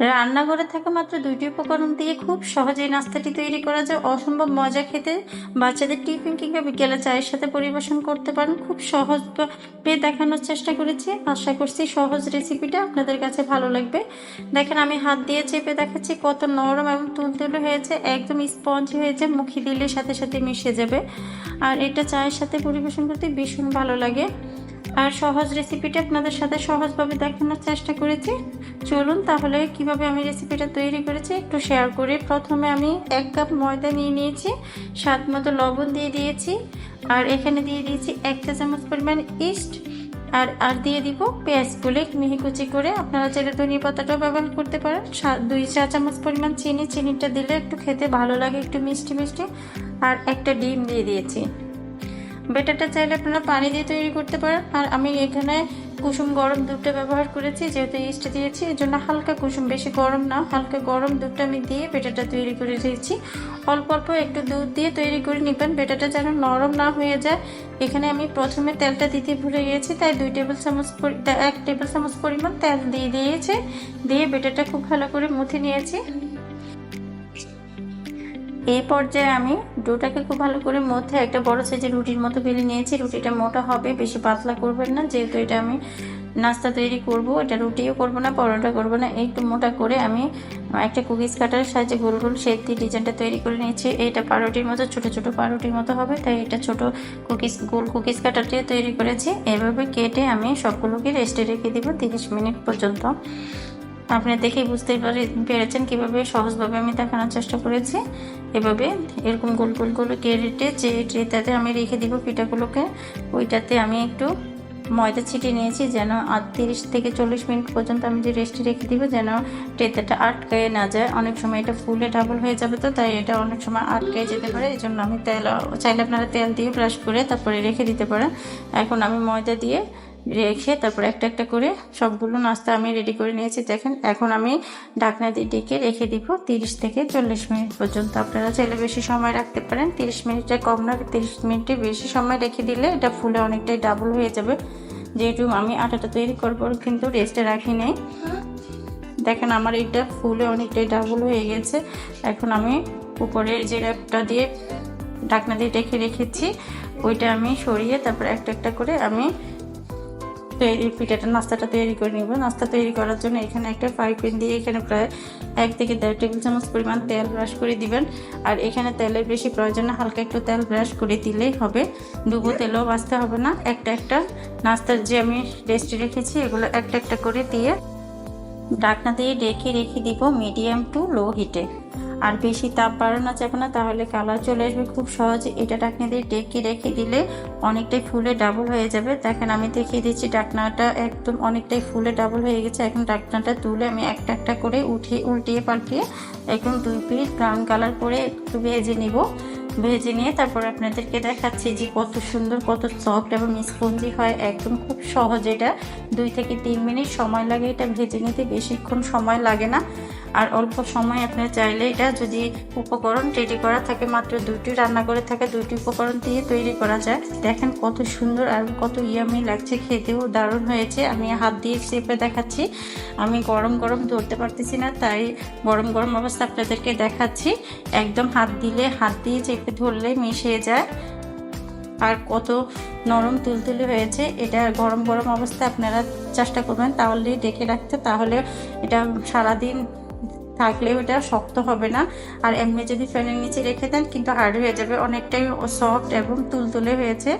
রান্নাঘরে থাকা মাত্র দুইটি উপকরণ দিয়ে খুব সহজেই নাস্তাটি তৈরি করা যায়। অসম্ভব মজা খেতে। বাচ্চাদের টিফিন কিংবা বিকেলে চায়ের সাথে পরিবেশন করতে পারেন। খুব সহজভাবে দেখানোর চেষ্টা করেছি। আশা করছি সহজ রেসিপিটা আপনাদের কাছে ভালো লাগবে। দেখেন, আমি হাত দিয়ে চেপে দেখাচ্ছি কত নরম এবং তুলতুলে হয়েছে। একদম স্পঞ্জ হয়েছে। মুখে দিলে সাথে সাথে মিশে যাবে। আর এটা চায়ের সাথে পরিবেশন করতে ভীষণ ভালো লাগে। আর সহজ রেসিপিটা আপনাদের সাথে সহজভাবে দেখানোর চেষ্টা করেছি। চলুন তাহলে কীভাবে আমি রেসিপিটা তৈরি করেছি একটু শেয়ার করি। প্রথমে আমি এক কাপ ময়দা নিয়ে নিয়েছি, স্বাদ মতো লবণ দিয়ে দিয়েছি, আর এখানে দিয়ে দিয়েছি এক চা চামচ পরিমাণ ইস্ট আর আর দিয়ে দিব পেঁয়াজ গুলে মিহি কুচি করে। আপনারা চাইলে ধনিয়া পাতাটাও ব্যবহার করতে পারেন। দুই চা চামচ পরিমাণ চিনি, চিনিটা দিলে একটু খেতে ভালো লাগে, একটু মিষ্টি মিষ্টি। আর একটা ডিম দিয়ে দিয়েছি। বেটারটা চাইলে আপনারা পানি দিয়ে তৈরি করতে পারেন। আর আমি এখানে কুসুম গরম দুধটা ব্যবহার করেছি, যেহেতু ইস্ট দিয়েছি, এর জন্য হালকা কুসুম, বেশি গরম না, হালকা গরম দুধটা আমি দিয়ে বেটাটা তৈরি করে দিয়েছি। অল্প অল্প একটু দুধ দিয়ে তৈরি করে নেবেন, বেটাটা যেন নরম না হয়ে যায়। এখানে আমি প্রথমে তেলটা দিতে ভুলে গিয়েছি, তাই দুই টেবিল চামচ এক টেবিল চামচ পরিমাণ তেল দিয়ে দিয়েছে, দিয়ে বেটাটা খুব ভালো করে মুথে নিয়েছি। এই পর্যায়ে আমি ডোটাকে খুব ভালো করে মধ্যে একটা বড় সাইজের রুটির মতো বেলে নিয়েছি। রুটিটা মোটা হবে, বেশি পাতলা করবেন না। যেহেতু এটা আমি নাস্তা তৈরি করব, এটা রুটিও করব না, পরোটা করব না। একটু মোটা করে আমি একটা কুকিজ কাটার সাহায্যে গোল গোল দিয়ে ডিজাইনটা তৈরি করে নিয়েছি। এটা পাউরুটির মতো, ছোট ছোট পাউরুটির মতো হবে। তাই এটা ছোট কুকিজ, গোল কুকিজ কাটারটি তৈরি করেছি। এভাবে কেটে আমি সবগুলোকে রেস্টে রেখে দেবো তিরিশ মিনিট পর্যন্ত। আপনি দেখেই বুঝতে পারে পেরেছেন কীভাবে সহজভাবে আমি দেখানোর চেষ্টা করেছি। এভাবে এরকম গোল গোল করে কেটে যে ট্রেটাতে আমি রেখে দিব পিঠাগুলোকে, ওইটাতে আমি একটু ময়দা ছিটিয়ে নিয়েছি যেন আর তিরিশ থেকে চল্লিশ মিনিট পর্যন্ত আমি যে রেস্টে রেখে দিব যেন ট্রেটাটা আটকায় না যায়। অনেক সময় এটা ফুলে ডাবল হয়ে যাবে তো, তাই এটা অনেক সময় আটকায় যেতে পারে। এই জন্য আমি তেল চাইলে আপনারা তেল দিয়ে ব্রাশ করে তারপরে রেখে দিতে পারেন। এখন আমি ময়দা দিয়ে রেখে তারপর একটা একটা করে সবগুলো নাস্তা আমি রেডি করে নিয়েছি। দেখেন, এখন আমি ঢাকনা দিয়ে ডেকে রেখে দিব তিরিশ থেকে চল্লিশ মিনিট পর্যন্ত। আপনারা চাইলে বেশি সময় রাখতে পারেন। তিরিশ মিনিটে কম না, তিরিশ মিনিটে বেশি সময় রেখে দিলে এটা ফুলে অনেকটাই ডাবল হয়ে যাবে। যেহেতু আমি আটাটা তৈরি করব, কিন্তু রেস্টে রাখি নেই। দেখেন, আমার এটা ফুলে অনেকটাই ডাবল হয়ে গেছে। এখন আমি উপরের যে র্যাপটা দিয়ে ঢাকনা দিয়ে ডেকে রেখেছি, ওইটা আমি সরিয়ে তারপর একটা একটা করে আমি তৈরি, পিঠাটা নাস্তাটা তৈরি করে নিব। নাস্তা তৈরি করার জন্য এখানে একটা ফ্রাই প্যান দিয়ে এখানে প্রায় এক থেকে দেড় টেবিল চামচ পরিমাণ তেল ব্রাশ করে দিবেন। আর এখানে তেলের বেশি প্রয়োজন হালকা একটু তেল ব্রাশ করে দিলেই হবে। ডুবো তেলও বাঁচতে হবে না, একটা একটা। নাস্তার যে আমি রেস্টে রেখেছি, এগুলো একটা একটা করে দিয়ে ঢাকনা দিয়ে ডেকে রেখে দিব মিডিয়াম টু লো হিটে। আর বেশি তাপ বাড়ানো যাবে না, তাহলে কালার চলে আসবে খুব সহজে। এটা ঢাকনা দিয়ে ডেকে রেখে দিলে অনেকটাই ফুলে ডাবল হয়ে যাবে। দেখেন, আমি দেখিয়ে দিচ্ছি ডাকনাটা একদম অনেকটাই ফুলে ডাবল হয়ে গেছে। এখন ঢাকনাটা তুলে আমি একটা একটা করে উঠিয়ে, উল্টিয়ে পাল্টিয়ে একদম দুই পিস ব্রাউন কালার করে একটু ভেজে নিব। ভেজে নিয়ে তারপর আপনাদেরকে দেখাচ্ছি যে কত সুন্দর, কত সফট এবং স্পঞ্জি হয়। একদম খুব সহজ এটা। দুই থেকে তিন মিনিট সময় লাগে এটা ভেজে নিতে। বেশিক্ষণ সময় লাগে না। আর অল্প সময় আপনি চাইলে এটা যদি উপকরণ রেডি করা থাকে, মাত্র দুটি রান্না করে থাকে দুটি উপকরণ দিয়ে তৈরি করা যায়। দেখেন কত সুন্দর আর কত ইয়ামি লাগছে, খেতেও দারুণ হয়েছে। আমি হাত দিয়ে চেপে দেখাচ্ছি। আমি গরম গরম ধরতে পারতেছি না, তাই গরম গরম অবস্থা আপনাদেরকে দেখাচ্ছি। একদম হাত দিলে, হাত দিয়ে চেপে ধরলে মিশে যায়। আর কত নরম তুলতুলে হয়েছে, এটা গরম গরম অবস্থায় আপনারা চেষ্টা করবেন তাহলে ডেকে রাখতে। তাহলে এটা সারাদিন থাকলেও এটা শক্ত হবে না। আর এমনি যদি ফ্যানের নিচে রেখে দেন, কিন্তু হার্ড হয়ে যাবে। অনেকটাই সফট এবং তুলতুলে হয়েছে।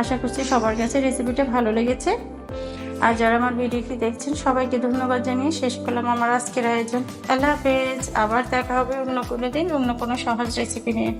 আশা করছি সবার কাছে রেসিপিটা ভালো লেগেছে। আর যারা আমার ভিডিওটি দেখছেন, সবাইকে ধন্যবাদ জানিয়ে শেষ করলাম আমার আজকের আয়োজন। আল্লাহ হাফেজ। আবার দেখা হবে অন্য কোনো দিন, অন্য কোনো সহজ রেসিপি নিয়ে।